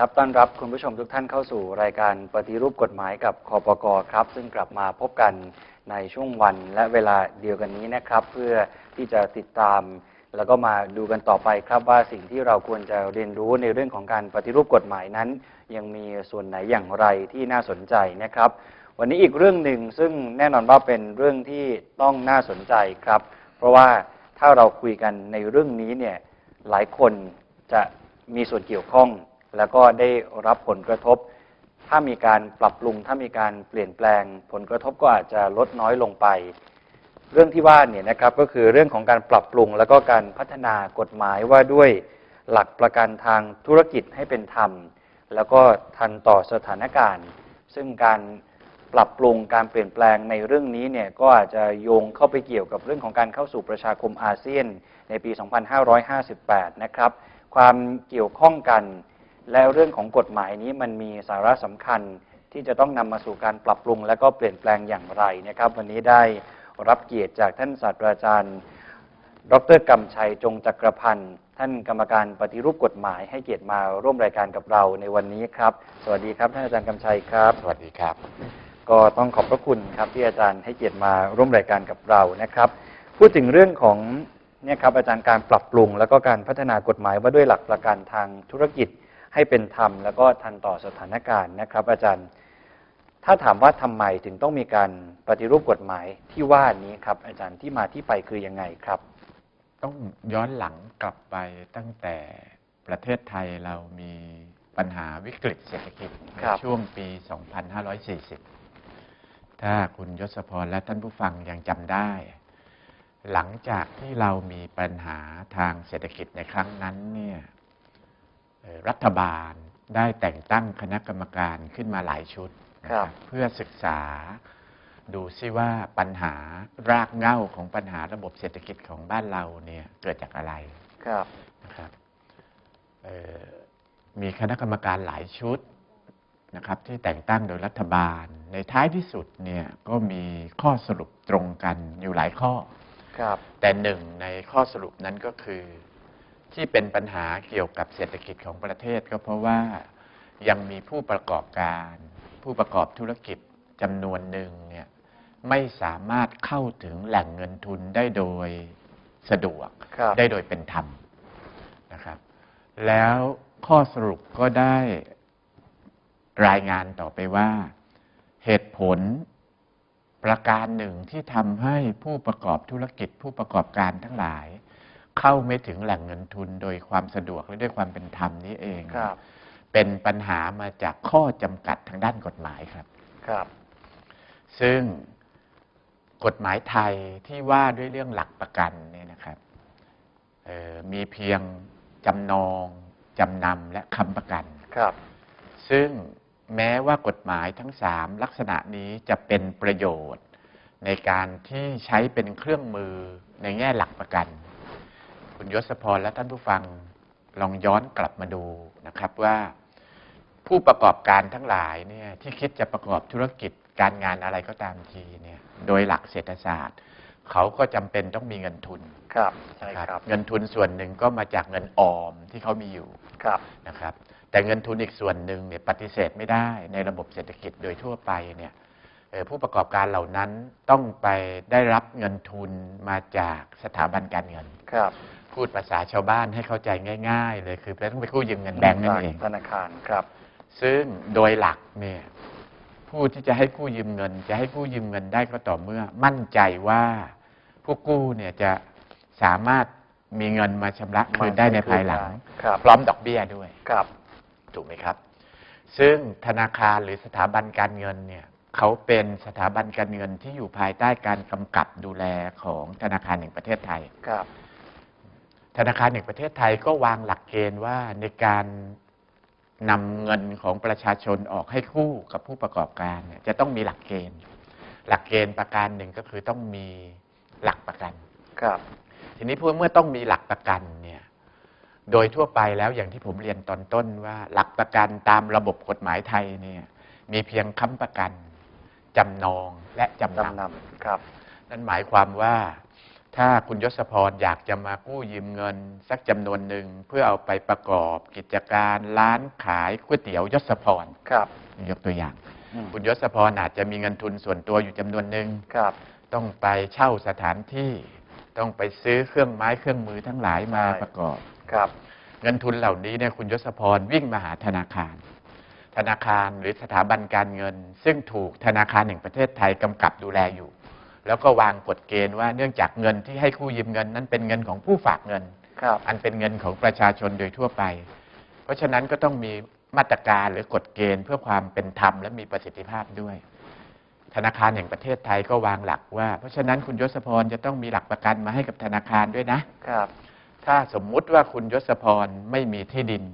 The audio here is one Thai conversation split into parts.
ครับ ต้อนรับคุณผู้ชมทุกท่านเข้าสู่รายการปฏิรูปกฎหมายกับคอปกครับ ซึ่งกลับมาพบกันในช่วงวันและเวลาเดียวกันนี้นะครับ เพื่อที่จะติดตาม แล้วก็มาดูกันต่อไปครับว่าสิ่งที่เราควรจะเรียนรู้ในเรื่องของการปฏิรูปกฎหมายนั้น ยังมีส่วนไหนอย่างไรที่น่าสนใจนะครับ วันนี้อีกเรื่องหนึ่งซึ่งแน่นอนว่าเป็นเรื่องที่ต้องน่าสนใจครับ เพราะว่าถ้าเราคุยกันในเรื่องนี้เนี่ยหลายคนจะมีส่วนเกี่ยวข้อง แล้วก็ได้รับผลกระทบ ถ้ามีการปรับปรุง ถ้ามีการเปลี่ยนแปลง ผลกระทบก็อาจจะลดน้อยลงไป เรื่องที่ว่าเนี่ยนะครับก็คือเรื่องของการปรับปรุง แล้วก็การพัฒนากฎหมายว่าด้วยหลักประกันทางธุรกิจให้เป็นธรรม แล้วก็ทันต่อสถานการณ์ ซึ่งการปรับปรุงการเปลี่ยนแปลงในเรื่องนี้เนี่ยก็อาจจะโยงเข้าไปเกี่ยวกับเรื่องของการเข้าสู่ประชาคมอาเซียน ในปี 2558 นะครับ ความเกี่ยวข้องกัน และเรื่องของกฎหมายนี้มันมีสาระสำคัญที่จะต้องนำมาสู่การปรับปรุง และก็เปลี่ยนแปลงอย่างไรนะครับ วันนี้ได้รับเกียรติจากท่านศาสตราจารย์ ดรกำชัยจงจักรพันธ์ท่านกรรมการปฏิรูปกฎหมาย ให้เกียรติมาร่วมรายการกับเราในวันนี้ครับ สวัสดีครับท่านอาจารย์กำชัยครับ สวัสดีครับ ก็ต้องขอบพระคุณครับที่อาจารย์ให้เกียรติมาร่วมรายการกับเรานะครับ พูดถึงเรื่องของเนี่ยครับอาจารย์การปรับปรุง แล้วก็การพัฒนากฎหมายว่าด้วยหลักประกันทางธุรกิจ ให้เป็นธรรม แล้วก็ทันต่อสถานการณ์นะครับ อาจารย์ ถ้าถามว่าทำไมถึงต้องมีการปฏิรูปกฎหมายที่ว่านี้ครับ อาจารย์ที่มาที่ไปคือยังไงครับ ต้องย้อนหลังกลับไปตั้งแต่ประเทศไทยเรามีปัญหาวิกฤตเศรษฐกิจในครับช่วงปี 2540 ถ้าคุณยศพรและท่านผู้ฟังยังจำได้ หลังจากที่เรามีปัญหาทางเศรษฐกิจในครั้งนั้นเนี่ยเอ่อ รัฐบาลได้แต่งตั้งคณะกรรมการขึ้นมาหลายชุดนะครับเพื่อศึกษาดูซิว่าปัญหารากเหง้าของปัญหาระบบเศรษฐกิจของบ้านเราเนี่ยเกิดจากอะไรครับนะครับเอ่อมีคณะกรรมการหลายชุดนะครับที่แต่งตั้งโดยรัฐบาล ในท้ายที่สุดเนี่ยก็มีข้อสรุปตรงกันอยู่หลายข้อครับแต่หนึ่งในข้อสรุปนั้นก็คือ ที่เป็นปัญหาเกี่ยวกับเศรษฐกิจของประเทศก็เพราะว่ายังมีผู้ประกอบการ ผู้ประกอบธุรกิจจำนวนหนึ่งเนี่ยไม่สามารถเข้าถึงแหล่งเงินทุนได้โดยสะดวกครับได้โดยเป็นธรรมนะครับ แล้วข้อสรุปก็ได้รายงานต่อไปว่า เหตุผลประการหนึ่งที่ทำให้ผู้ประกอบธุรกิจผู้ประกอบการทั้งหลาย เข้าไม่ถึงแหล่งเงินทุนโดยความสะดวกและด้วยความเป็นธรรมนี้เอง ครับ เป็นปัญหามาจากข้อจำกัดทางด้านกฎหมายครับ ครับ ซึ่งกฎหมายไทยที่ว่าด้วยเรื่องหลักประกันเนี่ยนะครับเอ่อมีเพียงจำนองจำนำและคำประกัน ครับ ซึ่งแม้ว่ากฎหมายทั้งสามลักษณะนี้จะเป็นประโยชน์ ในการที่ใช้เป็นเครื่องมือในแง่หลักประกัน คุณยศพรและท่านผู้ฟังลองย้อนกลับมาดูนะครับว่าผู้ประกอบการทั้งหลายเนี่ยที่คิดจะประกอบธุรกิจการงานอะไรก็ตามทีเนี่ยโดยหลักเศรษฐศาสตร์ เขาก็จำเป็นต้องมีเงินทุนครับใช่นะครับครับ เงินทุนส่วนหนึ่งก็มาจากเงินออมที่เขามีอยู่ครับนะครับ แต่เงินทุนอีกส่วนหนึ่งเนี่ยปฏิเสธไม่ได้ในระบบเศรษฐกิจโดยทั่วไปเนี่ยเอ่อ ผู้ประกอบการเหล่านั้นต้องไปได้รับเงินทุนมาจากสถาบันการเงินครับ พูดภาษาชาวบ้านให้เข้าใจง่าย ๆ เลยคือต้องไปกู้ยืมเงินแบงก์นั่นเองธนาคารครับ ซึ่งโดยหลักเนี่ยผู้ที่จะให้กู้ยืมเงิน จะให้กู้ยืมเงินได้ก็ต่อเมื่อ มั่นใจว่าผู้กู้เนี่ยจะสามารถมีเงินมาชำระคืนได้ในภายหลังครับพร้อมดอกเบี้ยด้วยครับ ถูกไหมครับ ซึ่งธนาคารหรือสถาบันการเงินเนี่ย เขาเป็นสถาบันการเงินที่อยู่ภายใต้การกำกับดูแลของธนาคารแห่งประเทศไทย ครับ ธนาคารแห่งประเทศไทยก็วางหลักเกณฑ์ว่าในการนำเงินของประชาชนออกให้คู่กับผู้ประกอบการเนี่ยจะต้องมีหลักเกณฑ์ หลักเกณฑ์ประการหนึ่งก็คือต้องมีหลักประกัน ครับ ทีนี้เพื่อเมื่อต้องมีหลักประกันเนี่ย โดยทั่วไปแล้วอย่างที่ผมเรียนตอนต้นว่า หลักประกันตามระบบกฎหมายไทยเนี่ย มีเพียงค้ำประกัน จำนองและจำนำจำนำครับ นั่นหมายความว่าถ้าคุณยศพรอยากจะมากู้ยืมเงิน สักจำนวนหนึ่งเพื่อเอาไปประกอบกิจการร้านขายก๋วยเตี๋ยวยศพรครับยกตัวอย่างอืมคุณยศพรอาจจะมีเงินทุนส่วนตัวอยู่จำนวนหนึ่งครับ ต้องไปเช่าสถานที่ ต้องไปซื้อเครื่องไม้เครื่องมือทั้งหลายมาใช่ประกอบครับ เงินทุนเหล่านี้เนี่ยคุณยศพรวิ่งมาหาธนาคาร ธนาคารหรือสถาบันการเงิน ซึ่งถูกธนาคารแห่งประเทศไทยกำกับดูแลอยู่ แล้วก็วางกฎเกณฑ์ว่าเนื่องจากเงินที่ให้กู้ยืมเงินนั้นเป็นเงินของผู้ฝากเงินครับอันเป็นเงินของประชาชนโดยทั่วไป เพราะฉะนั้นก็ต้องมีมาตรการหรือกฎเกณฑ์เพื่อความเป็นธรรมและมีประสิทธิภาพด้วย ธนาคารแห่งประเทศไทยก็วางหลักว่า เพราะฉะนั้นคุณยศพรจะต้องมีหลักประกันมาให้กับธนาคารด้วยนะครับ ถ้าสมมุติว่าคุณยศพรไม่มีที่ดิน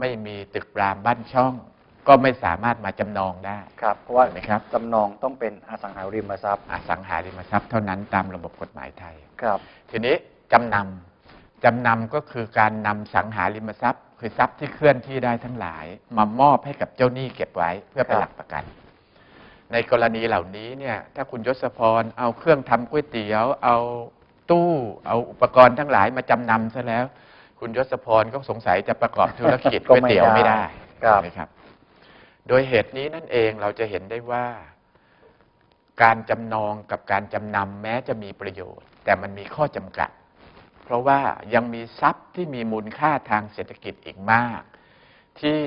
ไม่มีตึกรามบ้านช่อง ก็ไม่สามารถมาจำนองได้ครับ เพราะว่าถูกไหมครับจำนองต้องเป็นอสังหาริมทรัพย์ อสังหาริมทรัพย์เท่านั้นตามระบบกฎหมายไทย ครับ ทีนี้จำนำจำนำก็คือการนำสังหาริมทรัพย์ คือทรัพย์ที่เคลื่อนที่ได้ทั้งหลาย มามอบให้กับเจ้าหนี้เก็บไว้เพื่อเป็นครับหลักประกัน ในกรณีเหล่านี้เนี่ย ถ้าคุณยศพรเอาเครื่องทำก๋วยเตี๋ยว เอาตู้ เอาอุปกรณ์ทั้งหลายมาจำนำซะแล้ว คุณยศพรก็สงสัยจะประกอบธุรกิจก็ก๋วยไม่เตี๋ยวไม่ได้ได้ครับใช่ไหมครับ โดยเหตุนี้นั่นเองเราจะเห็นได้ว่า การจำนองกับการจำนำแม้จะมีประโยชน์ แต่มันมีข้อจำกัด เพราะว่ายังมีทรัพย์ที่มีมูลค่าทางเศรษฐกิจอีกมาก ที่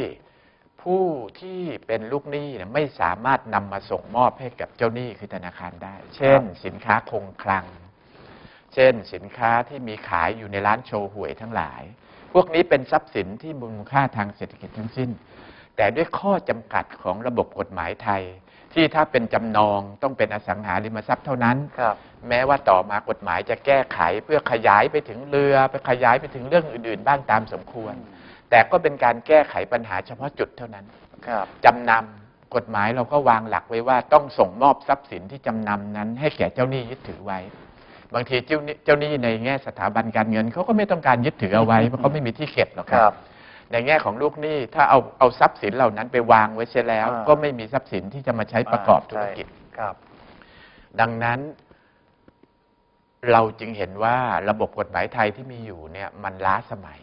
ผู้ที่เป็นลูกหนี้เนี่ยไม่สามารถนำมาส่งมอบให้กับเจ้าหนี้คือธนาคารได้ เช่น สินค้าคงคลัง เช่น สินค้าที่มีขายอยู่ในร้านโชว์หวยทั้งหลาย พวกนี้เป็นทรัพย์สินที่มูลค่าทางเศรษฐกิจทั้งสิ้น แต่ด้วยข้อจำกัดของระบบกฎหมายไทย ที่ถ้าเป็นจำนองต้องเป็นอสังหาริมทรัพย์เท่านั้นครับแม้ว่าต่อมากฎหมายจะแก้ไขเพื่อขยายไปถึงเรือไปขยายไปถึงเรื่องอื่นๆ บ้างตามสมควร แต่ก็เป็นการแก้ไขปัญหาเฉพาะจุดเท่านั้นครับจำนำกฎหมายเราก็วางหลักไว้ว่าต้องส่งมอบทรัพย์สินที่จำนำนั้นให้แก่เจ้าหนี้ยึดถือไว้ บางทีเจ้าหนี้เจ้าหนี้ในแง่สถาบันการเงินเขาก็ไม่ต้องการยึดถือเอาไว้เพราะเขาไม่มีที่เก็บหรอกคครัรับ บ ในแง่ของลูกหนี้ถ้าเอาเอาทรัพย์สินเหล่านั้นไปวางไว้เสียแล้ว อ่า ก็ไม่มีทรัพย์สินที่จะมาใช้ประกอบธุรกิจ ใช่ครับดังนั้น เราจึงเห็นว่าระบบกฎหมายไทยที่มีอยู่เนี่ย มันล้าสมัย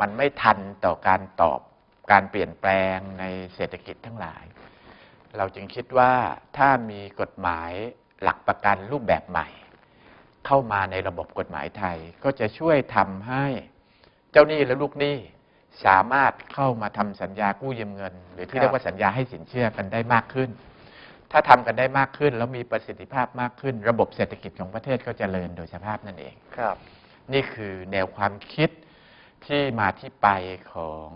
มันไม่ทันต่อการตอบการเปลี่ยนแปลงในเศรษฐกิจทั้งหลาย เราจึงคิดว่าถ้ามีกฎหมายหลักประกันรูปแบบใหม่ เข้ามาในระบบกฎหมายไทย ก็จะช่วยทำให้เจ้าหนี้และลูกหนี้สามารถเข้ามาทำสัญญากู้ยืมเงิน หรือครัที่บเรียกว่าสัญญาให้สินเชื่อกันได้มากขึ้น ถ้าทำกันได้มากขึ้น แล้วมีประสิทธิภาพมากขึ้น ระบบเศรษฐกิจของประเทศก็จเจริญโดยสภาพนั่นเองครับ นี่คือแนวความคิดที่มาที่ไปของ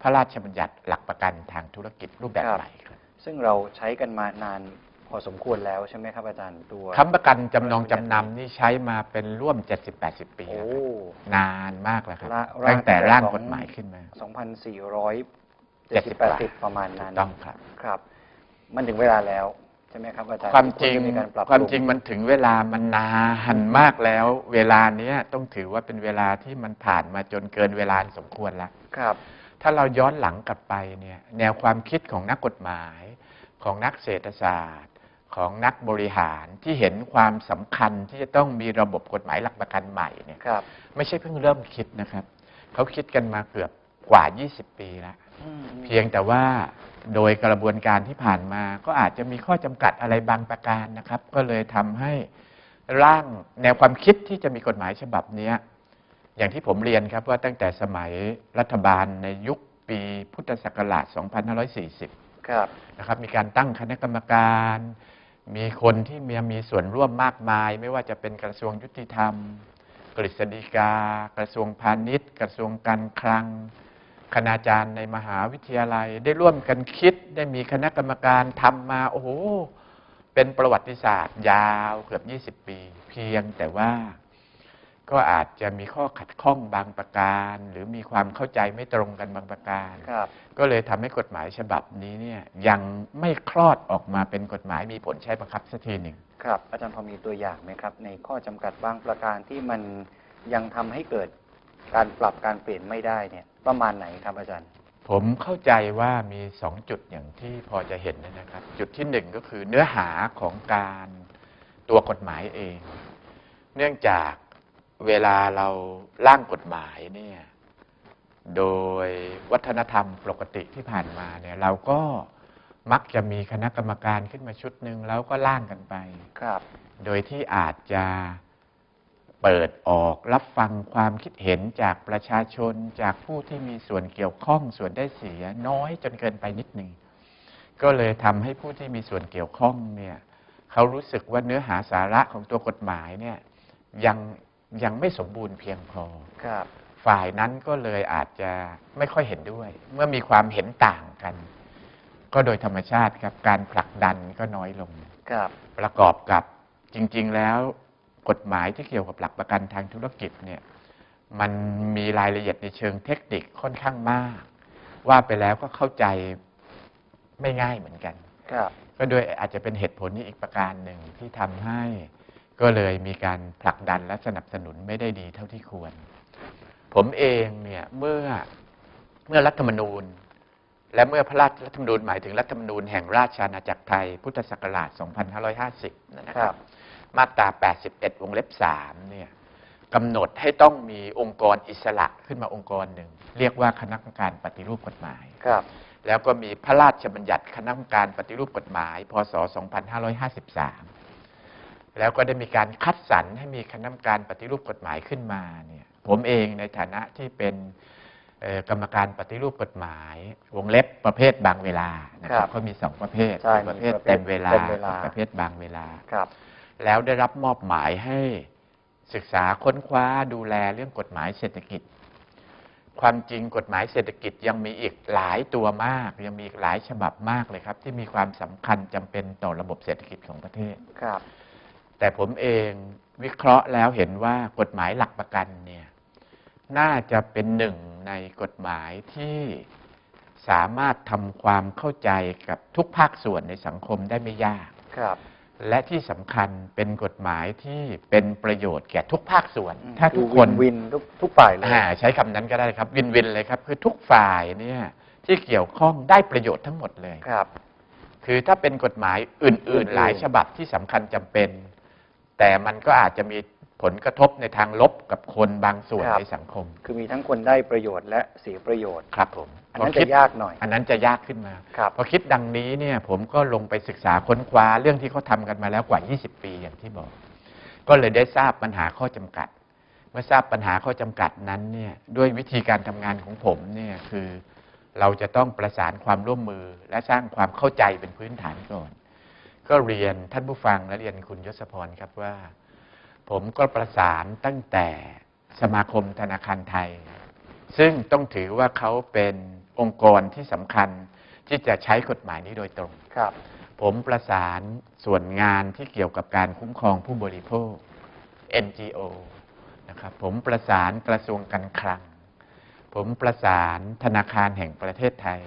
พระราชบัญญัติหลักประกันทางธุรกิจรูปแบบครับใหม่ครับซึ่งเราใช้กันมานาน พอสมควรแล้วใช่ไหมครับอาจารย์ตัวคำประกันจำนองจำนำนี่ใช้มาเป็นร่วม 70-80 ปีโอ้แล้วครับนานมากแล้วครับ ละตั้งแต่ร่างร่างของกฎหมายขึ้นมา 2,470 70กว่า80 ประมาณนั้นต้องครับ ครับ มันถึงเวลาแล้ว ใช่ไหมครับอาจารย์ความจริงที่ะมีการปรับความปรุจริงมันถึงเวลามันนานมากแล้ว เวลาเนี้ยต้องถือว่าเป็นเวลาที่มันผ่านมาจนเกินเวลาสมควรแล้ว ครับ ถ้าเราย้อนหลังกลับไปเนี่ยแนวความคิดของนักกฎหมายของนักเศรษฐศาสตร์ ของนักบริหารที่เห็นความสำคัญที่จะต้องมีระบบกฎหมายหลักประกันใหม่เนี่ยครับ ไม่ใช่เพิ่งเริ่มคิดนะครับ เขาคิดกันมาเกือบกว่า 20 ปีแล้วอืมเพียงแต่ว่าโดยกระบวนการที่ผ่านมาก็อาจจะมีข้อจำกัดอะไรบางประการนะครับ ก็เลยทำให้ร่างแนวความคิดที่จะมีกฎหมายฉบับเนี้ยอย่างที่ผมเรียนครับว่าตั้งแต่สมัยรัฐบาลในยุคปีพุทธศักราช 2540 ครับนะครับ มีการตั้งคณะกรรมการ มีคนที่มีมีส่วนร่วมมากมาย ไม่ว่าจะเป็นกระทรวงยุติธรรม กฤษฎีกา กระทรวงพาณิชย์ กระทรวงการคลัง คณาจารย์ในมหาวิทยาลัย ได้ร่วมกันคิดได้มีคณะกรรมการทำมาโอ้โหเป็นประวัติศาสตร์ยาวเกือบ 20 ปี เพียงแต่ว่า ก็อาจจะมีข้อขัดข้องบางประการ หรือมีความเข้าใจไม่ตรงกันบางประการครับก็เลยทำให้กฎหมายฉบับนี้เนี่ยยังไม่คลอดออกมาเป็นกฎหมายมีผลใช้บังคับสักทีหนึ่งครับ อาจารย์พอมีตัวอย่างไหมครับ ในข้อจำกัดบางประการที่มันยังทำให้เกิดการปรับการเปลี่ยนไม่ได้เนี่ยประมาณไหนครับอาจารย์ ผมเข้าใจว่ามีสองจุดอย่างที่พอจะเห็นนะครับ จุดที่หนึ่งก็คือเนื้อหาของการตัวกฎหมายเอง เนื่องจาก เวลาเราร่างกฎหมายเนี่ยโดยวัฒนธรรมปกติที่ผ่านมาเนี่ยเราก็มักจะมีคณะกรรมการขึ้นมาชุดหนึ่งแล้วก็ร่างกันไป ครับ โดยที่อาจจะเปิดออกรับฟังความคิดเห็นจากประชาชนจากผู้ที่มีส่วนเกี่ยวข้องส่วนได้เสียน้อยจนเกินไปนิดหนึ่ง ก็เลยทำให้ผู้ที่มีส่วนเกี่ยวข้องเนี่ยเขารู้สึกว่าเนื้อหาสาระของตัวกฎหมายเนี่ยยัง ยังไม่สมบูรณ์เพียงพอครับ ฝ่ายนั้นก็เลยอาจจะไม่ค่อยเห็นด้วย เมื่อมีความเห็นต่างกัน ก็โดยธรรมชาติครับการผลักดันก็น้อยลงครับประกอบกับจริง ๆ แล้วกฎหมายที่เกี่ยวกับหลักประกันทางธุรกิจเนี่ยมันมีรายละเอียดในเชิงเทคนิคค่อนข้างมาก ว่าไปแล้วก็เข้าใจไม่ง่ายเหมือนกัน ครับ ก็โดยอาจจะเป็นเหตุผลนี้อีกประการหนึ่งที่ทำให้ ก็เลยมีการผลักดันและสนับสนุนไม่ได้ดีเท่าที่ควร ผมเองเนี่ยเมื่อเมื่อรัฐธรรมนูญ และเมื่อพระราชรัฐธรรมนูญหมายถึงรัฐธรรมนูญแห่งราชอาณาจักรไทยพุทธศักราช 2550 นะคครัรับบมาตรา 81 วงเล็บ 3 เนี่ยกำหนดให้ต้องมีองค์กรอิสระขึ้นมาองค์กรหนึ่ง เรียกว่าคณะกรรมการปฏิรูปกฎหมายครับ แล้วก็มีพระราชบัญญัติคณะกรรมการปฏิรูปกฎหมาย พศ 2553 แล้วก็ได้มีการคัดสรรให้มีคณะกรรมการปฏิรูปกฎหมายขึ้นมาเนี่ยผมเองในฐานะที่เป็นเอ่อกรรมการปฏิรูปกฎหมาย วงเล็บประเภทบางเวลานะคครัรับบเขามีสองประเภทใช่ประเภทมีประเภทเต็มเวลาเต็มเวลากับประเภทบางเวลาครับ แล้วได้รับมอบหมายให้ศึกษาค้นคว้าดูแลเรื่องกฎหมายเศรษฐกิจ ความจริงกฎหมายเศรษฐกิจยังมีอีกหลายตัวมาก ยังมีอีกหลายฉบับมากเลยครับ ที่มีความสำคัญจำเป็นต่อระบบเศรษฐกิจของประเทศครับ แต่ผมเองวิเคราะห์แล้วเห็นว่ากฎหมายหลักประกันเนี่ยน่าจะเป็นหนึ่งในกฎหมายที่สามารถทำความเข้าใจกับทุกภาคส่วนในสังคมได้ไม่ยากครับ และที่สำคัญเป็นกฎหมายที่เป็นประโยชน์แก่ทุกภาคส่วนอืมถ้าทุกคนวินวินทุกทุกฝ่ายเลยอ่าใช้คำนั้นก็ได้ครับวินวินเลยครับ คือทุกฝ่ายเนี่ยที่เกี่ยวข้องได้ประโยชน์ทั้งหมดเลยครับ คือถ้าเป็นกฎหมายอื่นอื่นๆๆหลายฉบับที่สำคัญจำเป็น แต่มันก็อาจจะมีผลกระทบในทางลบกับคนบางส่วนในสังคม คือมีทั้งคนได้ประโยชน์และเสียประโยชน์ ครับผมอันนั้นพคิจะดยากหน่อย อันนั้นจะยากขึ้นมา ครับ พอคิดดังนี้เนี่ยผมก็ลงไปศึกษาค้นคว้าเรื่องที่เขาทำกันมาแล้วกว่า 20 ปีอย่างที่บอก ก็เลยได้ทราบปัญหาข้อจำกัด เมื่อทราบปัญหาข้อจำกัดนั้นเนี่ยด้วยวิธีการทำงานของผมเนี่ยคือ เราจะต้องประสานความร่วมมือและสร้างความเข้าใจเป็นพื้นฐานก่อน ก็เรียนท่านผู้ฟังและเรียนคุณยศพรครับว่า ผมก็ประสานตั้งแต่สมาคมธนาคารไทย ซึ่งต้องถือว่าเขาเป็นองค์กรที่สำคัญที่จะใช้กฎหมายนี้โดยตรงครับ ผมประสานส่วนงานที่เกี่ยวกับการคุ้มครองผู้บริโภค NGO นะครับผมประสานกระทรวงการคลัง ผมประสานธนาคารแห่งประเทศไทย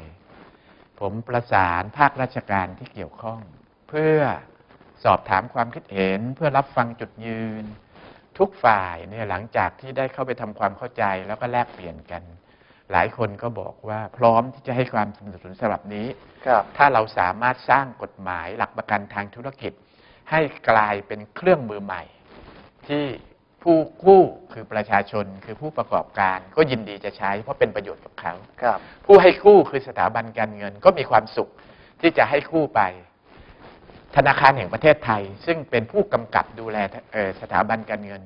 ผมประสานภาคราชการที่เกี่ยวข้อง เพื่อสอบถามความคิดเห็น เพื่อรับฟังจุดยืน ทุกฝ่ายเนี่ยหลังจากที่ได้เข้าไปทำความเข้าใจแล้วก็แลกเปลี่ยนกัน หลายคนก็บอกว่าพร้อมที่จะให้ความสนับสนุนสำหรับนี้ครับถ้าเราสามารถสร้างกฎหมายหลักประกันทางธุรกิจ ให้กลายเป็นเครื่องมือใหม่ ที่ผู้กู้คือประชาชนคือผู้ประกอบการ ก็ยินดีจะใช้ เพราะเป็นประโยชน์กับเขาครับผู้ให้กู้คือสถาบันการเงินก็มีความสุขที่จะให้กู้ไป ธนาคารแห่งประเทศไทย ซึ่งเป็นผู้กำกับดูแลเอ่อสถาบันการเงิน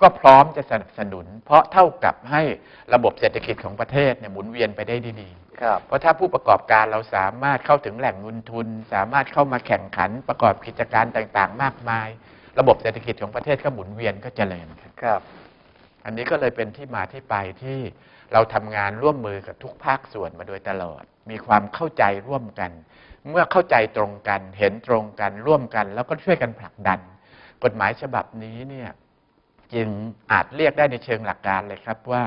ก็พร้อมจะสนับสนุน เพราะเท่ากับให้ระบบเศรษฐกิจของประเทศเนี่ยหมุนเวียนไปได้ดีครับเพราะถ้าผู้ประกอบการเราสามารถเข้าถึงแหล่งเงินทุน สามารถเข้ามาแข่งขันประกอบกิจการต่างๆ มากมาย ระบบเศรษฐกิจของประเทศก็หมุนเวียนก็เจริญครับครับอันนี้ก็เลยเป็นที่มาที่ไปที่เราทำงานร่วมมือกับทุกภาคส่วนมาโดยตลอด มีความเข้าใจร่วมกัน เมื่อเข้าใจตรงกัน เห็นตรงกันร่วมกัน แล้วก็ช่วยกันผลักดัน กฎหมายฉบับนี้เนี่ยจึงอาจเรียกได้ในเชิงหลักการเลยครับว่า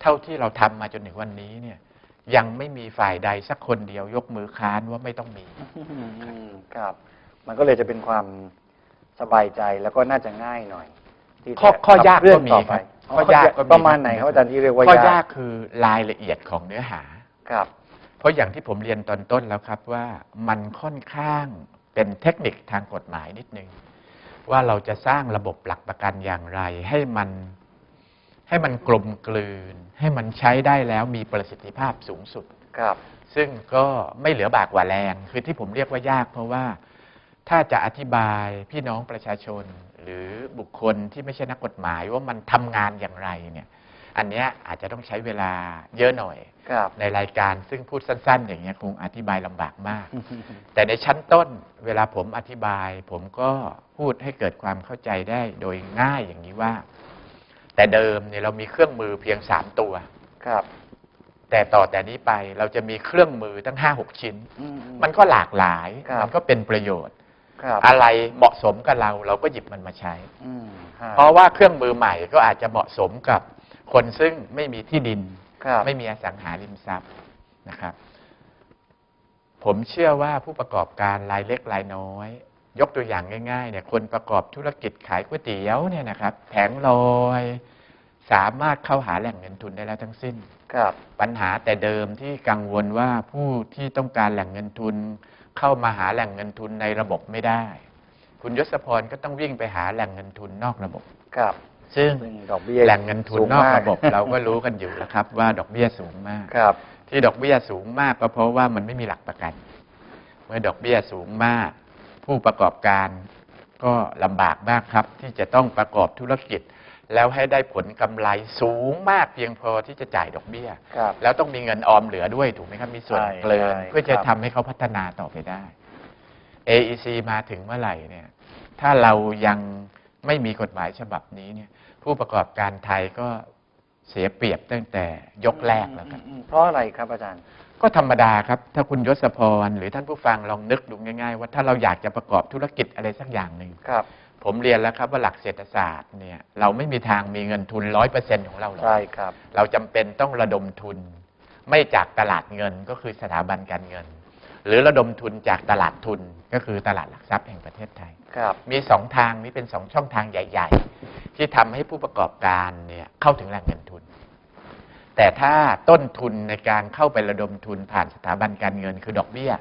เท่าที่เราทำมาจนถึงวันนี้เนี่ยยังไม่มีฝ่ายใดสักคนเดียวยกมือค้านว่าไม่ต้องมีอืมครับ มันก็เลยจะเป็นความสบายใจแล้วก็น่าจะง่ายหน่อยที่ข้อจะข้อยากขับเคลื่อนก็มีต่อไปครับข้อยากก็มีประมาณไหนครับอาจารย์ที่เรียกว่าข้อยากคือรายละเอียดของเนื้อหาครับ เพราะอย่างที่ผมเรียนตอนต้นแล้วครับว่ามันค่อนข้างเป็นเทคนิคทางกฎหมายนิดนึง ว่าเราจะสร้างระบบหลักประกันอย่างไร ให้มันให้มันกลมกลืน ให้มันใช้ได้แล้วมีประสิทธิภาพสูงสุดครับ ซึ่งก็ไม่เหลือบากกว่าแรง คือที่ผมเรียกว่ายาก เพราะว่าถ้าจะอธิบายพี่น้องประชาชน หรือบุคคลที่ไม่ใช่นักกฎหมายว่ามันทำงานอย่างไรเนี่ย อันเนี้ยอาจจะต้องใช้เวลาเยอะหน่อย ครับ ในรายการซึ่งพูดสั้น ๆ อย่างเงี้ยคงอธิบายลำบากมาก แต่ในชั้นต้นเวลาผมอธิบาย ผมก็พูดให้เกิดความเข้าใจได้โดยง่ายอย่างนี้ว่า แต่เดิมเนี่ยเรามีเครื่องมือเพียงสามตัว ครับ แต่ต่อแต่นี้ไปเราจะมีเครื่องมือตั้งห้าหกชิ้น อืมันก็หลากหลายครับ มันก็เป็นประโยชน์ ครับอะไรเหมาะสมกับเราเราก็หยิบมันมาใช้ อืมฮะเพราะว่าเครื่องมือใหม่ก็อาจจะเหมาะสมกับ คนซึ่งไม่มีที่ดินครับไม่มีอสังหาริมทรัพย์นะครับ ผมเชื่อว่าผู้ประกอบการรายเล็กรายน้อย ยกตัวอย่างง่ายๆเนี่ยคนประกอบธุรกิจขายก๋วยเตี๋ยวเนี่ยนะครับแผงลอยสามารถเข้าหาแหล่งเงินทุนได้แล้วทั้งสิ้น ครับ ปัญหาแต่เดิมที่กังวลว่าผู้ที่ต้องการแหล่งเงินทุน เข้ามาหาแหล่งเงินทุนในระบบไม่ได้ คุณยศพรก็ต้องวิ่งไปหาแหล่งเงินทุนนอกระบบ ครับ ซึ่งซึ่งดอกเบี้ยแหล่งเงินทุนสูงนอกมระบบเราก็รู้กันอยู่แล้วครับ ว่าดอกเบี้ยสูงมากครับ ที่ดอกเบี้ยสูงมากก็เพราะว่ามันไม่มีหลักประกัน เมื่อดอกเบี้ยสูงมาก ผู้ประกอบการก็ลำบากมากครับ ที่จะต้องประกอบธุรกิจ แล้วให้ได้ผลกำไรสูงมากเพียงพอที่จะจ่ายดอกเบี้ย ครับแล้วต้องมีเงินออมเหลือด้วยถูกไหมครับมีส่วนใช่เกินใช่เพื่อจะครับ ทำให้เขาพัฒนาต่อไปได้ AEC มาถึงเมื่อไหร่เนี่ย ถ้าเรายังไม่มีกฎหมายฉบับนี้เนี่ย ผู้ประกอบการไทยก็เสียเปรียบตั้งแต่ยกแรกแล้วครับ อืมอืมเพราะอะไรครับอาจารย์ ก็ธรรมดาครับ ถ้าคุณยศพรหรือท่านผู้ฟังลองนึกดูง่ายๆ ว่าถ้าเราอยากจะประกอบธุรกิจอะไรสักอย่างหนึ่ง ครับ ผมเรียนแล้วครับว่าหลักเศรษฐศาสตร์เนี่ยเราไม่มีทางมีเงินทุนร้อยเปอร์เซ็นของเราหรอก ใช่ครับ เราจำเป็นต้องระดมทุน ไม่จากตลาดเงินก็คือสถาบันการเงิน หรือระดมทุนจากตลาดทุนก็คือตลาดหลักทรัพย์แห่งประเทศไทย ครับมีสองทางนี้เป็นสองช่องทางใหญ่ ๆ ที่ทำให้ผู้ประกอบการเนี่ยเข้าถึงแหล่งเงินทุน แต่ถ้าต้นทุนในการเข้าไประดมทุนผ่านสถาบันการเงินคือดอกเบี้ย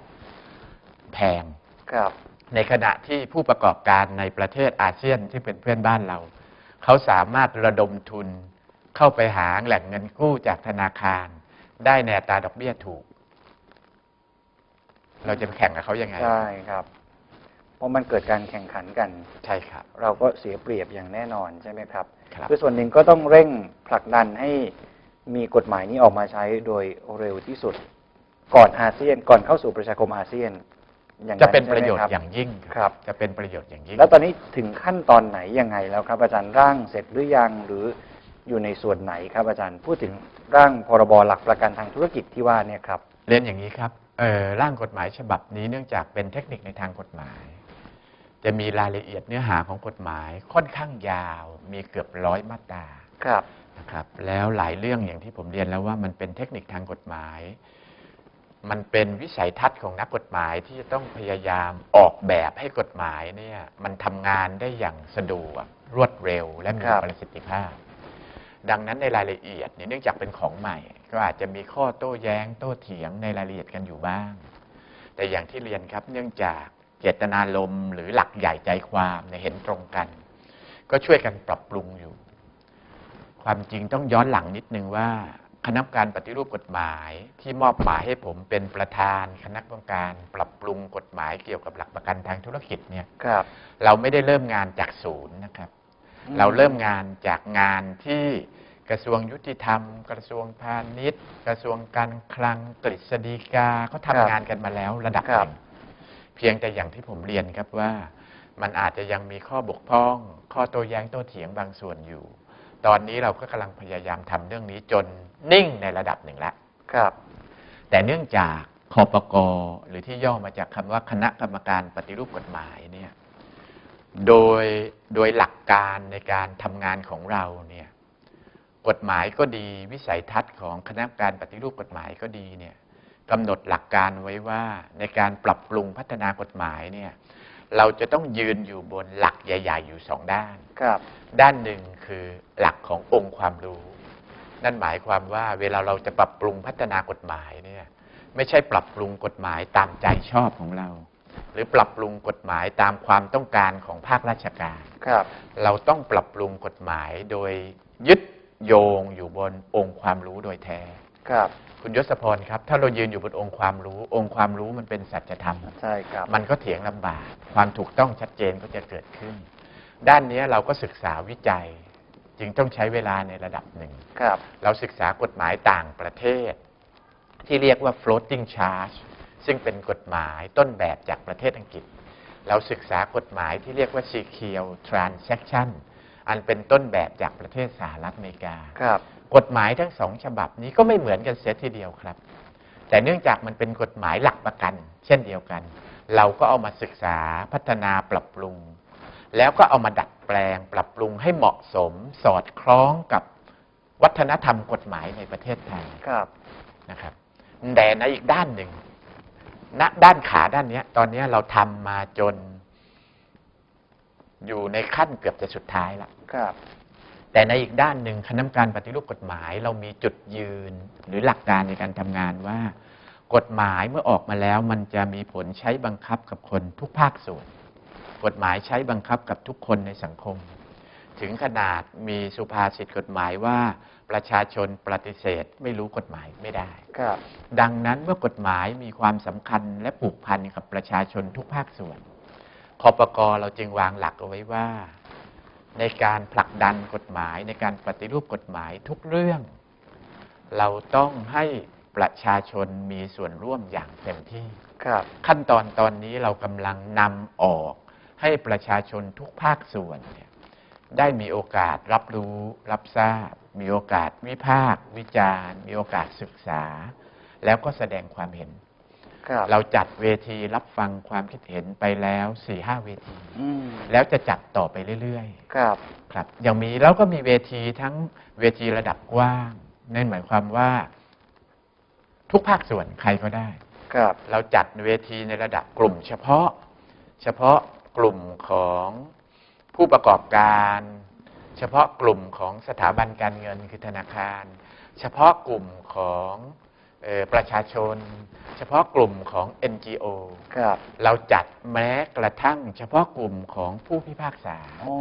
แพง ครับ ในขณะที่ผู้ประกอบการในประเทศอาเซียนที่เป็นเพื่อนบ้านเรา เขาสามารถระดมทุนเข้าไปหาแหล่งเงินกู้จากธนาคาร ได้ในอัตราดอกเบี้ยถูก เราจะไปแข่งกับเขายังไง ใช่ครับ เพราะมันเกิดการแข่งขันกัน ใช่ครับ เราก็เสียเปรียบอย่างแน่นอนใช่ไหมครับครับคือส่วนหนึ่งก็ต้องเร่งผลักดันให้มีกฎหมายนี้ออกมาใช้โดยเร็วที่สุด ก่อนอาเซียนก่อนเข้าสู่ประชาคมอาเซียนอย่างจะเป็นใช่ปไหมระโยชน์คบอย่างยิ่งครับ จะเป็นประโยชน์อย่างยิ่ง แล้วตอนนี้ถึงขั้นตอนไหนยังไงแล้วครับ อาจารย์ร่างเสร็จหรือยังหรืออยู่ในส่วนไหนครับอาจารย์พูดถึงร่างพรบหลักประกันทางธุรกิจที่ว่าเนี่ยครับเรียนอย่างนี้ครับเอ่อ ร่างกฎหมายฉบับนี้เนื่องจากเป็นเทคนิคในทางกฎหมาย จะมีรายละเอียดเนื้อหาของกฎหมายค่อนข้างยาว มีเกือบร้อยมาตราครับนะครับ แล้วหลายเรื่องอย่างที่ผมเรียนแล้วว่ามันเป็นเทคนิคทางกฎหมาย มันเป็นวิสัยทัศน์ของนักกฎหมายที่จะต้องพยายามออกแบบให้กฎหมายเนี่ยมันทำงานได้อย่างสะดวกรวดเร็วและมีครับประสิทธิภาพ ดังนั้นในรายละเอียดเนี่ยเนื่องจากเป็นของใหม่ ก็อาจจะมีข้อโต้แย้ง โต้เถียงในรายละเอียดกันอยู่บ้าง แต่อย่างที่เรียนครับเนื่องจากเจตนารมณ์หรือหลักใหญ่ใจความเนี่ยเห็นตรงกัน ก็ช่วยกันปรับปรุงอยู่ ความจริงต้องย้อนหลังนิดนึงว่า คณะกรรมการปฏิรูปกฎหมายที่มอบหมายให้ผมเป็นประธาน คณะกรรมการปรับปรุงกฎหมายเกี่ยวกับหลักประกันทางธุรกิจเนี่ยครับเราไม่ได้เริ่มงานจากศูนย์นะครับอืมเราเริ่มงานจากงานที่ กระทรวงยุติธรรม กระทรวงพาณิชย์ กระทรวงการคลังกฤษฎีกาเขาทำงานกันมาแล้วระดับหนึ่งเพียงแต่อย่างที่ผมเรียนครับว่า มันอาจจะยังมีข้อบกพร่อง ข้อโต้แย้งโต้เถียงบางส่วนอยู่ ตอนนี้เราก็กำลังพยายามทำเรื่องนี้จนนิ่งในระดับหนึ่งแล้วครับ แต่เนื่องจากคอปกหรือที่ย่อมาจากคำว่าคณะกรรมการปฏิรูปกฎหมายเนี่ยโดยโดยหลักการในการทำงานของเราเนี่ย กฎหมายก็ดี วิสัยทัศน์ของคณะกรรมการปฏิรูปกฎหมายก็ดีเนี่ยกำหนดหลักการไว้ว่าในการปรับปรุงพัฒนากฎหมายเนี่ยเราจะต้องยืนอยู่บนหลักใหญ่ ๆ อยู่สองด้านครับ ด้านหนึ่งคือหลักขององค์ความรู้ นั่นหมายความว่าเวลาเราจะปรับปรุงพัฒนากฎหมายเนี่ยไม่ใช่ปรับปรุงกฎหมายตามใจชอบของเรา หรือปรับปรุงกฎหมายตามความต้องการของภาคราชการครับ เราต้องปรับปรุงกฎหมายโดยยึด โยงอยู่บนองค์ความรู้โดยแท้ ครับ คุณยศพรครับ ถ้าเรายืนอยู่บนองค์ความรู้ องค์ความรู้มันเป็นสัจธรรม ใช่ครับ มันก็เถียงลำบาก ความถูกต้องชัดเจนก็จะเกิดขึ้น ด้านนี้เราก็ศึกษาวิจัย จึงต้องใช้เวลาในระดับหนึ่ง ครับ เราศึกษากฎหมายต่างประเทศ ที่เรียกว่า floating charge ซึ่งเป็นกฎหมายต้นแบบจากประเทศอังกฤษ เราศึกษากฎหมายที่เรียกว่า secure transaction อันเป็นต้นแบบจากประเทศสหรัฐอเมริกา ครับ กฎหมายทั้งสองฉบับนี้ก็ไม่เหมือนกันเสียทีเดียวครับ แต่เนื่องจากมันเป็นกฎหมายหลักประกัน เช่นเดียวกัน เราก็เอามาศึกษาพัฒนาปรับปรุง แล้วก็เอามาดัดแปลง ปรับปรุงให้เหมาะสม สอดคล้องกับวัฒนธรรมกฎหมายในประเทศไทยครับ นะครับแต่ในอีกด้านหนึ่งณด้านขาด้านเนี้ย ตอนเนี้ยเราทำมาจน อยู่ในขั้นเกือบจะสุดท้ายแล้วครับ แต่ในอีกด้านหนึ่งคณะกรรมการปฏิรูปกฎหมาย เรามีจุดยืนหรือหลักการในการทำงานว่า กฎหมายเมื่อออกมาแล้ว มันจะมีผลใช้บังคับกับคนทุกภาคส่วน กฎหมายใช้บังคับกับทุกคนในสังคม ถึงขนาดมีสุภาษิตกฎหมายว่าประชาชนปฏิเสธไม่รู้กฎหมายไม่ได้ครับ ดังนั้นเมื่อกฎหมายมีความสำคัญและผูกพันกับประชาชนทุกภาคส่วน คอปกเราจึงวางหลักเอาไว้ว่า ในการผลักดันกฎหมาย ในการปฏิรูปกฎหมายทุกเรื่อง เราต้องให้ประชาชนมีส่วนร่วมอย่างเต็มที่ครับขั้นตอนตอนนี้เรากำลังนำออกให้ประชาชนทุกภาคส่วนเนี่ยได้มีโอกาสรับรู้ รับทราบ มีโอกาสวิพากษ์วิจารณ์ มีโอกาสศึกษา แล้วก็แสดงความเห็นครับ เราจัดเวทีรับฟังความคิดเห็นไปแล้วสี่ห้าเวทีอืมแล้วจะจัดต่อไปเรื่อยๆ ครับ ครับยังมีแล้วก็มีเวทีทั้งเวทีระดับกว้าง นั่นหมายความว่า ทุกภาคส่วนใครก็ได้ ครับ เราจัดเวทีในระดับกลุ่ม เฉพาะ เฉพาะกลุ่มของผู้ประกอบการ เฉพาะกลุ่มของสถาบันการเงินคือธนาคาร เฉพาะกลุ่มของเออ ประชาชน เฉพาะกลุ่มของ NGO ครับ เราจัดแม้กระทั่ง เฉพาะกลุ่มของผู้พิพากษาโอ้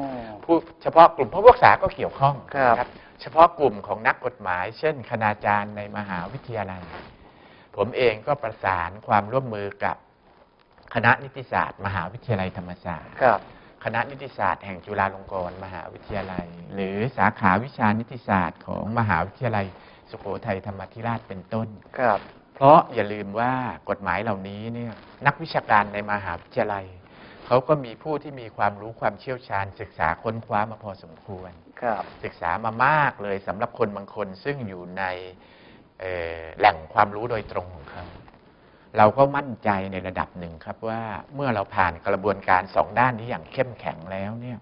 ผู้เฉพาะกลุ่มผู้พิพากษาก็เกี่ยวข้องครับนะเฉพาะกลุ่มของนักกฎหมาย เช่น คณาจารย์ในมหาวิทยาลัย ผมเองก็ประสานความร่วมมือกับคณะนิติศาสตร์ มหาวิทยาลัยธรรมศาสตร์ครับคณะนิติศาสตร์แห่งจุฬาลงกรณ์มหาวิทยาลัย หรือสาขาวิชานิติศาสตร์ของมหาวิทยาลัย สุโขทัยธรรมธิราชเป็นต้น ครับ เพราะอย่าลืมว่ากฎหมายเหล่านี้เนี่ยนักวิชาการในมหาวิทยาลัยเขาก็มีผู้ที่มีความรู้ความเชี่ยวชาญ ศึกษาค้นคว้ามาพอสมควร ครับ ศึกษามามากเลยสำหรับคนบางคนซึ่งอยู่ในเอ่อแหล่งความรู้โดยตรงของเขาเราก็มั่นใจในระดับหนึ่งครับว่าเมื่อเราผ่านกระบวนการสองด้านนี้อย่างเข้มแข็งแล้วเนี่ย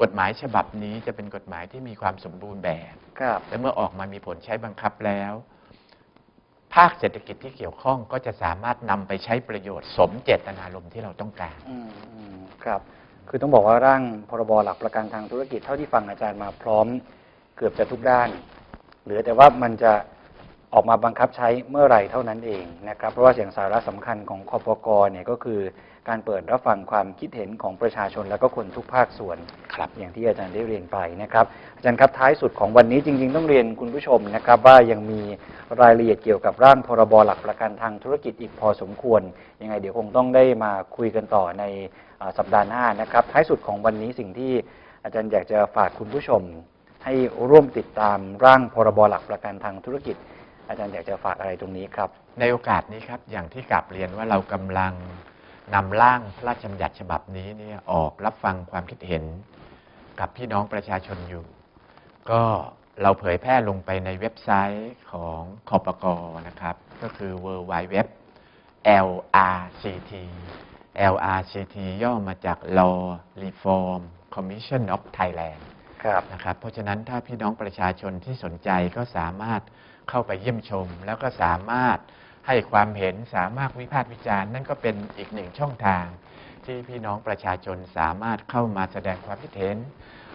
กฎหมายฉบับนี้จะเป็นกฎหมายที่มีความสมบูรณ์แบบ ครับและเมื่อออกมามีผลใช้บังคับแล้ว ภาคเศรษฐกิจที่เกี่ยวข้องก็จะสามารถนำไปใช้ประโยชน์สมเจตนารมณ์ที่เราต้องการ อืมอืมครับ คือต้องบอกว่าร่างพรบหลักประกันทางธุรกิจเท่าที่ฟังอาจารย์มาพร้อมเกือบจะทุกด้าน เหลือแต่ว่ามันจะออกมาบังคับใช้เมื่อไหร่เท่านั้นเองนะครับ เพราะว่าเสียงสาระสำคัญของคอปกเนี่ยก็คือ การเปิดรับฟังความคิดเห็นของประชาชนและก็คนทุกภาคส่วนครับอย่างที่อาจารย์ได้เรียนไปนะครับ อาจารย์ครับท้ายสุดของวันนี้จริง ๆ ต้องเรียนคุณผู้ชมนะครับว่ายังมีรายละเอียดเกี่ยวกับร่างพรบหลักประกันทางธุรกิจอีกพอสมควร ยังไงเดี๋ยวคงต้องได้มาคุยกันต่อในอ่าสัปดาห์หน้านะครับ ท้ายสุดของวันนี้สิ่งที่อาจารย์อยากจะฝากคุณผู้ชม ให้ร่วมติดตามร่างพรบหลักประกันทางธุรกิจ อาจารย์อยากจะฝากอะไรตรงนี้ครับ ในโอกาสนี้ครับอย่างที่กลับเรียนว่าเรากำลัง นำร่างพระราชบัญญัติฉบับนี้เนี่ยออกรับฟังความคิดเห็นกับพี่น้องประชาชนอยู่ ก็เราเผยแพร่ลงไปในเว็บไซต์ของคอปกนะครับ ก็คือ w w w LRCT LRCT ย่อมาจาก Law Reform Commission of Thailand ครับนะครับ เพราะฉะนั้นถ้าพี่น้องประชาชนที่สนใจก็สามารถเข้าไปเยี่ยมชม แล้วก็สามารถ ให้ความเห็นสามารถวิพากษ์วิจารณ์นั่นก็เป็นอีกหนึ่งช่องทาง ที่พี่น้องประชาชนสามารถเข้ามาแสดงความคิดเห็น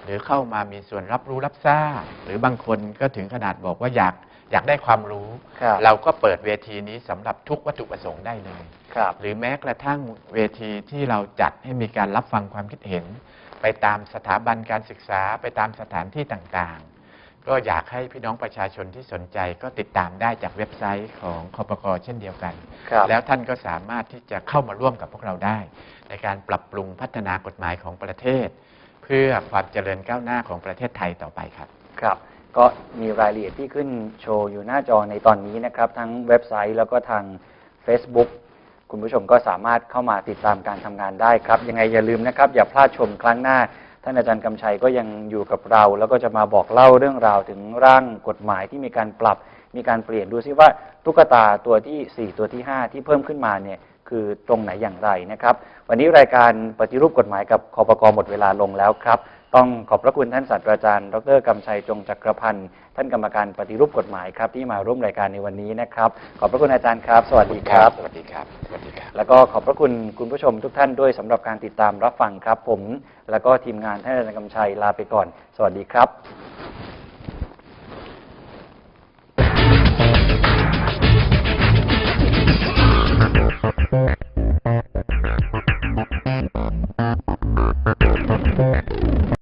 หรือเข้ามามีส่วนรับรู้รับทราบหรือบางคนก็ถึงขนาดบอกว่าอยากอยากได้ความรู้ ครับเราก็เปิดเวทีนี้สำหรับทุกวัตถุประสงค์ได้เลย ครับ หรือแม้กระทั่งเวทีที่เราจัดให้มีการรับฟังความคิดเห็น ไปตามสถาบันการศึกษาไปตามสถานที่ต่างๆ ก็อยากให้พี่น้องประชาชนที่สนใจก็ติดตามได้จากเว็บไซต์ของคอปกเช่นเดียวกันครับแล้วท่านก็สามารถที่จะเข้ามาร่วมกับพวกเราได้ ในการปรับปรุงพัฒนากฎหมายของประเทศ เพื่อความเจริญก้าวหน้าของประเทศไทยต่อไปครับ ครับ ก็มีรายละเอียดที่ขึ้นโชว์อยู่หน้าจอในตอนนี้นะครับ ทั้งเว็บไซต์แล้วก็ทาง Facebook คุณผู้ชมก็สามารถเข้ามาติดตามการทำงานได้ครับ ยังไงอย่าลืมนะครับ อย่าพลาดชมครั้งหน้า ท่านอาจารย์กำชัยก็ยังอยู่กับเรา แล้วก็จะมาบอกเล่าเรื่องราวถึงร่างกฎหมายที่มีการปรับ มีการเปลี่ยนดูซิว่าตุ๊กตาตัวทีสี่4 ตัวที่ 5 ที่เพิ่มขึ้นมาเนี่ยคือตรงไหนอย่างไรนะครับ วันนี้รายการปฏิรูปกฎหมายกับคอปกหมดเวลาลงแล้วครับ ต้องขอบพระคุณท่านศาสตราจารย์ ดรกำชัยจงจักรพันธ์ ท่านกรรมการปฏิรูปกฎหมายครับที่มาร่วมรายการในวันนี้นะครับ ขอบพระคุณอาจารย์ครับ สวัสดีครับ สวัสดีครับ สวัสดีครับ แล้วก็ขอบพระคุณคุณผู้ชมทุกท่านด้วยสำหรับการติดตามรับฟังครับ ผม แล้วก็ทีมงานท่านอาจารย์กำชัยลาไปก่อน สวัสดีครับ